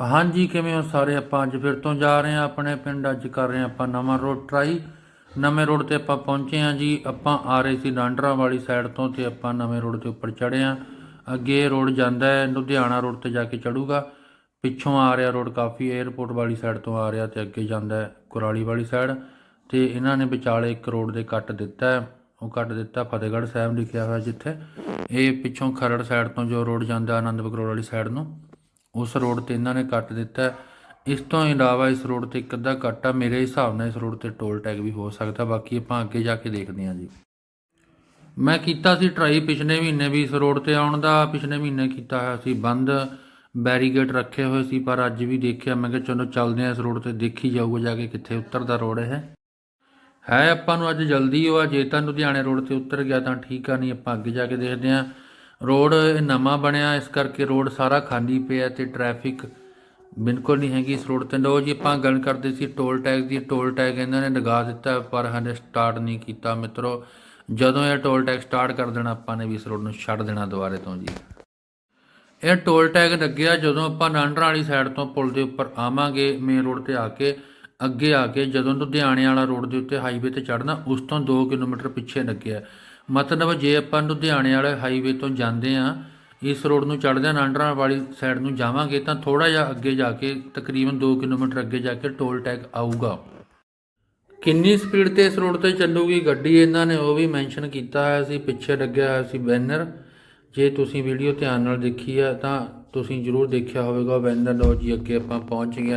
ਹਾਂਜੀ, ਕਿਵੇਂ ਹੋ ਸਾਰੇ? ਆਪਾਂ ਅੱਜ ਫਿਰ ਤੋਂ ਜਾ ਰਹੇ ਹਾਂ ਆਪਣੇ ਪਿੰਡ, ਅੱਜ ਕਰ ਰਹੇ ਹਾਂ ਆਪਾਂ ਨਵਾਂ ਰੋਡ ਟਰਾਈ ਨਵੇਂ ਰੋਡ ਤੇ ਆਪਾਂ ਪਹੁੰਚੇ ਹਾਂ ਜੀ। ਆਪਾਂ ਆ ਰਹੇ ਸੀ ਡਾਂਡਰਾ ਵਾਲੀ ਸਾਈਡ ਤੋਂ ਤੇ ਆਪਾਂ ਨਵੇਂ ਰੋਡ ਤੇ ਉੱਪਰ ਚੜ੍ਹੇ ਹਾਂ। ਅੱਗੇ ਰੋਡ ਜਾਂਦਾ ਹੈ, ਲੁਧਿਆਣਾ ਰੋਡ ਤੇ ਜਾ ਕੇ ਚੜੂਗਾ ਪਿੱਛੋਂ ਆ ਰਿਹਾ ਰੋਡ ਕਾਫੀ 에ਅਰਪੋਰਟ ਵਾਲੀ ਸਾਈਡ ਤੋਂ ਆ ਰਿਹਾ ਤੇ ਅੱਗੇ ਜਾਂਦਾ ਹੈ ਕੁਰਾਲੀ ਵਾਲੀ ਸਾਈਡ ਤੇ ਇਹਨਾਂ ਨੇ ਵਿਚਾਲੇ ਇੱਕ ਰੋਡ ਦੇ ਕੱਟ ਦਿੱਤਾ ਉਹ ਕੱਟ ਦਿੱਤਾ ਫਤਿਹਗੜ੍ਹ ਸਾਹਿਬ ਲਿਖਿਆ ਹੋਇਆ ਜਿੱਥੇ। ਇਹ ਪਿੱਛੋਂ ਖਰੜ ਸਾਈਡ ਤੋਂ ਜੋ ਰੋਡ ਜਾਂਦਾ ਆਨੰਦਪੁਰ ਰੋਡ ਵਾਲੀ ਸਾਈਡ ਨੂੰ। ਉਸ ਰੋਡ ਤੇ ਇਹਨਾਂ ਨੇ ਕੱਟ ਦਿੱਤਾ। ਇਸ ਤੋਂ ਇਲਾਵਾ ਇਸ ਰੋਡ ਤੇ ਇੱਕ ਅੱਧਾ ਕੱਟ ਆ। ਮੇਰੇ ਹਿਸਾਬ ਨਾਲ ਇਸ ਰੋਡ ਤੇ ਟੋਲ ਟੈਗ ਵੀ ਹੋ ਸਕਦਾ। ਬਾਕੀ ਆਪਾਂ ਅੱਗੇ ਜਾ ਕੇ ਦੇਖਦੇ ਹਾਂ ਜੀ। ਮੈਂ ਕੀਤਾ ਸੀ ਟਰਾਈ ਪਿਛਲੇ ਮਹੀਨੇ ਵੀ ਇਸ ਰੋਡ ਤੇ ਆਉਣ ਦਾ। ਪਿਛਲੇ ਮਹੀਨੇ ਕੀਤਾ ਹੋਇਆ ਸੀ ਬੰਦ। ਬੈਰੀਗੇਟ ਰੱਖੇ ਹੋਏ ਸੀ, ਪਰ ਅੱਜ ਵੀ ਦੇਖਿਆ। ਮੈਂ ਕਿਹਾ ਚਲੋ ਚੱਲਦੇ ਹਾਂ ਇਸ ਰੋਡ ਤੇ। ਦੇਖੀ ਜਾਊਗਾ ਜਾ ਕੇ ਕਿੱਥੇ ਉਤਰਦਾ ਰੋਡ ਹੈ ਹੈ ਆਪਾਂ ਨੂੰ ਅੱਜ ਜਲਦੀ ਹੋ ਆ। ਜੇ ਤਾਂ ਲੁਧਿਆਣੇ ਰੋਡ ਤੇ ਉਤਰ ਗਿਆ ਤਾਂ ਠੀਕ ਆ। ਨਹੀਂ ਆਪਾਂ ਅੱਗੇ ਜਾ ਕੇ ਦੇਖਦੇ ਹਾਂ। ਰੋਡ ਇਹ ਨਵਾਂ ਬਣਿਆ, ਇਸ ਕਰਕੇ ਰੋਡ ਸਾਰਾ ਖਾਲੀ ਪਿਆ ਤੇ ਟ੍ਰੈਫਿਕ ਬਿਲਕੁਲ ਨਹੀਂ ਹੈਗੀ ਇਸ ਰੋਡ ਤੇ। ਲੋ ਜੀ, ਆਪਾਂ ਗੱਲ ਕਰਦੇ ਸੀ ਟੋਲ ਟੈਗ ਦੀ। ਟੋਲ ਟੈਗ ਇਹਨਾਂ ਨੇ ਲਗਾ ਦਿੱਤਾ, ਪਰ ਹਲੇ ਸਟਾਰਟ ਨਹੀਂ ਕੀਤਾ ਮਿੱਤਰੋ। ਜਦੋਂ ਇਹ ਟੋਲ ਟੈਗ ਸਟਾਰਟ ਕਰ ਦੇਣਾ, ਆਪਾਂ ਨੇ ਵੀ ਇਸ ਰੋਡ ਨੂੰ ਛੱਡ ਦੇਣਾ ਦੁਬਾਰੇ ਤੋਂ ਜੀ। ਇਹ ਟੋਲ ਟੈਗ ਲੱਗਿਆ ਜਦੋਂ ਆਪਾਂ ਨਾਂਡਰਾਂ ਵਾਲੀ ਸਾਈਡ ਤੋਂ ਪੁਲ ਦੇ ਉੱਪਰ ਆਵਾਂਗੇ ਮੇਨ ਰੋਡ ਤੇ ਆ ਕੇ, ਅੱਗੇ ਆ ਕੇ ਜਦੋਂ ਲੁਧਿਆਣੇ ਵਾਲਾ ਰੋਡ ਦੇ ਉੱਤੇ ਹਾਈਵੇ ਤੇ ਚੜਨਾ ਉਸ ਤੋਂ 2 ਕਿਲੋਮੀਟਰ ਪਿੱਛੇ ਲੱਗਿਆ। ਮਤਲਬ ਜੇ ਆਪਾਂ ਲੁਧਿਆਣੇ ਵਾਲੇ ਹਾਈਵੇ ਤੋਂ ਜਾਂਦੇ ਆ ਇਸ ਰੋਡ ਨੂੰ ਚੜ੍ਹਦੇ ਆ ਨਾਂਡਰਾਂ ਵਾਲੀ ਸਾਈਡ ਨੂੰ ਜਾਵਾਂਗੇ, ਤਾਂ ਥੋੜਾ ਜਿਹਾ ਅੱਗੇ ਜਾ ਕੇ ਤਕਰੀਬਨ 2 ਕਿਲੋਮੀਟਰ ਅੱਗੇ ਜਾ ਕੇ ਟੋਲ ਟੈਗ ਆਊਗਾ। ਕਿੰਨੀ ਸਪੀਡ ਤੇ ਇਸ ਰੋਡ ਤੇ ਚੱਲੂਗੀ ਗੱਡੀ? ਇਹਨਾਂ ਨੇ ਉਹ ਵੀ ਮੈਂਸ਼ਨ ਕੀਤਾ ਹੋਇਆ ਸੀ, ਪਿੱਛੇ ਲੱਗਿਆ ਹੋਇਆ ਸੀ ਬੈਨਰ ਜੇ ਤੁਸੀਂ ਵੀਡੀਓ ਧਿਆਨ ਨਾਲ ਦੇਖੀ ਆ, ਤਾਂ ਤੁਸੀਂ ਜ਼ਰੂਰ ਦੇਖਿਆ ਹੋਵੇਗਾ ਬੈਨਰ ਲਓ ਜੀ, ਅੱਗੇ ਆਪਾਂ ਪਹੁੰਚ ਗਏ